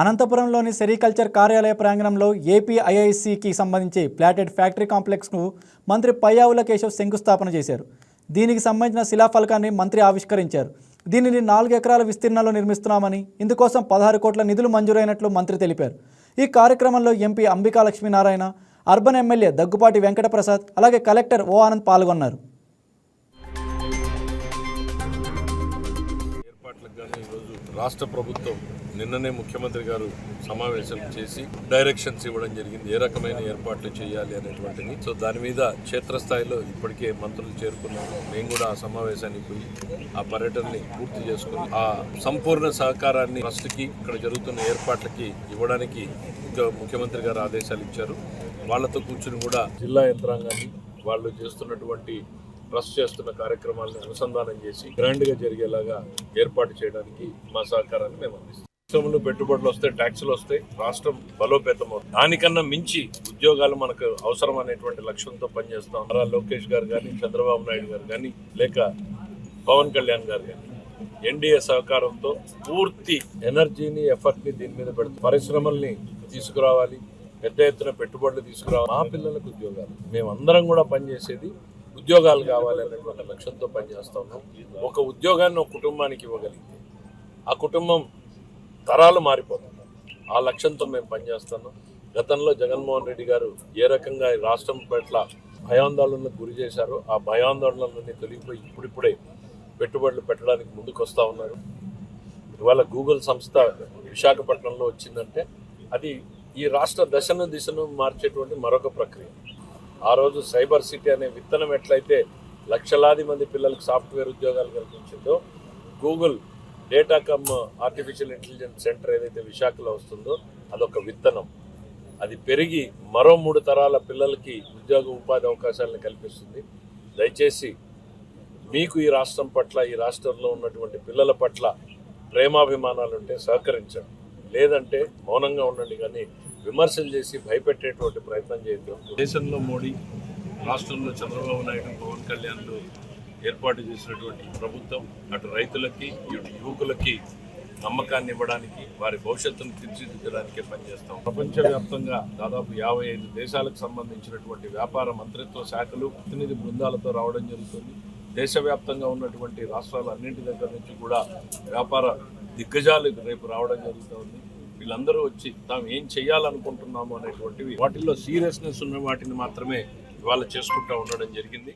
అనంతపురంలోని sericulture కార్యాలయ ప్రాంగణంలో AP ఐఐసికి సంబంధించి ప్లాటెడ్ ఫ్యాక్టరీ కాంప్లెక్స్ను మంత్రి పయ్యావుల కేశవ్ శంకుస్థాపన చేశారు. దీనికి సంబంధించిన శిలాఫలకాన్ని మంత్రి ఆవిష్కరించారు. దీనిని నాలుగు ఎకరాల విస్తీర్ణంలో నిర్మిస్తున్నామని ఇందుకోసం పదహారు కోట్ల నిధులు మంజూరైనట్లు మంత్రి తెలిపారు. ఈ కార్యక్రమంలో MP Ambika Lakshminarayana urban MLA Daggubati Venkataprasad అలాగే కలెక్టర్ ఓ ఆనంద్ పాల్గొన్నారు. రాష్ట్ర ప్రభుత్వం నిన్ననే ముఖ్యమంత్రి గారు సమావేశం చేసి డైరెక్షన్స్ ఇవ్వడం జరిగింది. ఏ రకమైన ఏర్పాట్లు చేయాలి అనేటువంటిది. సో దాని మీద క్షేత్రస్థాయిలో ఇప్పటికే మంత్రులు చేరుకున్నారు. మేము కూడా ఆ సమావేశానికి పోయి ఆ పర్యటనని పూర్తి చేసుకుని ఆ సంపూర్ణ సహకారాన్ని ట్రస్ట్కి ఇక్కడ జరుగుతున్న ఏర్పాట్లకి ఇవ్వడానికి ముఖ్యమంత్రి గారు ఆదేశాలు ఇచ్చారు. వాళ్ళతో కూర్చుని కూడా జిల్లా యంత్రాంగాన్ని వాళ్ళు చేస్తున్నటువంటి ట్రస్ట్ చేస్తున్న కార్యక్రమాలను అనుసంధానం చేసి గ్రాండ్గా జరిగేలాగా ఏర్పాటు చేయడానికి మా సహకారాన్ని మేము అందిస్తాం పరిశ్రమలు పెట్టుబడులు వస్తాయి ట్యాక్సులు వస్తాయి. రాష్ట్రం బలోపేతం అవుతుంది దానికన్నా మించి ఉద్యోగాలు మనకు అవసరం అనేటువంటి లక్ష్యంతో పనిచేస్తాం నారా లోకేష్ గారు కానీ చంద్రబాబు నాయుడు గారు కానీ లేక పవన్ కళ్యాణ్ గారు కానీ ఎన్డీఏ సహకారంతో పూర్తి ఎనర్జీని ఎఫర్ట్ని దీని మీద పెడుతుంది పరిశ్రమల్ని తీసుకురావాలి. పెద్ద ఎత్తున పెట్టుబడులు తీసుకురావాలి. మా పిల్లలకు ఉద్యోగాలు. మేమందరం కూడా పనిచేసేది ఉద్యోగాలు కావాలి అనేటువంటి లక్ష్యంతో పనిచేస్తా ఉన్నాం. ఒక ఉద్యోగాన్ని ఒక కుటుంబానికి ఇవ్వగలిగితే ఆ కుటుంబం తరాలు మారిపోతుంది ఆ లక్ష్యంతో మేము పనిచేస్తున్నాం. గతంలో జగన్మోహన్ రెడ్డి గారు ఏ రకంగా ఈ రాష్ట్రం పట్ల భయాందోళనకు గురి చేశారో ఆ భయాందోళనలన్నీ తొలగిపోయి ఇప్పుడిప్పుడే పెట్టుబడులు పెట్టడానికి ముందుకు వస్తూ ఉన్నారు. ఇవాళ గూగుల్ సంస్థ విశాఖపట్నంలో వచ్చిందంటే అది ఈ రాష్ట్ర దశను దిశను మార్చేటువంటి మరొక ప్రక్రియ. ఆ రోజు సైబర్ సిటీ అనే విత్తనం ఎట్లయితే లక్షలాది మంది పిల్లలకు సాఫ్ట్వేర్ ఉద్యోగాలు కల్పించిందో Google data cum artificial intelligence centre ఏదైతే విశాఖలో వస్తుందో అదొక విత్తనం. అది పెరిగి మరో మూడు తరాల పిల్లలకి ఉద్యోగ ఉపాధి అవకాశాలను కల్పిస్తుంది. దయచేసి మీకు ఈ రాష్ట్రం పట్ల ఈ రాష్ట్రంలో ఉన్నటువంటి పిల్లల పట్ల ప్రేమాభిమానాలు ఉంటే సహకరించండి. లేదంటే మౌనంగా ఉండండి కానీ విమర్శలు చేసి భయపెట్టేటువంటి ప్రయత్నం చేయొద్దు. దేశంలో మోడీ రాష్ట్రంలో చంద్రబాబు నాయుడు పవన్ కళ్యాణ్లు ఏర్పాటు చేసినటువంటి ప్రభుత్వం అటు రైతులకి ఇటు యువకులకి నమ్మకాన్ని ఇవ్వడానికి వారి భవిష్యత్తును తీర్చిదిద్దడానికే పనిచేస్తాం. ప్రపంచవ్యాప్తంగా దాదాపు యాభై ఐదు దేశాలకు సంబంధించినటువంటి వ్యాపార మంత్రిత్వ శాఖలు ప్రతినిధి బృందాలతో రావడం జరుగుతుంది. దేశవ్యాప్తంగా ఉన్నటువంటి రాష్ట్రాలు అన్నింటి దగ్గర నుంచి కూడా వ్యాపార దిగ్గజాలు రేపు రావడం జరుగుతుంది. వీళ్ళందరూ వచ్చి తాము ఏం చేయాలనుకుంటున్నాము అనేటువంటివి వాటిల్లో సీరియస్నెస్ ఉన్న వాటిని మాత్రమే ఇవాళ చేసుకుంటూ ఉండడం జరిగింది.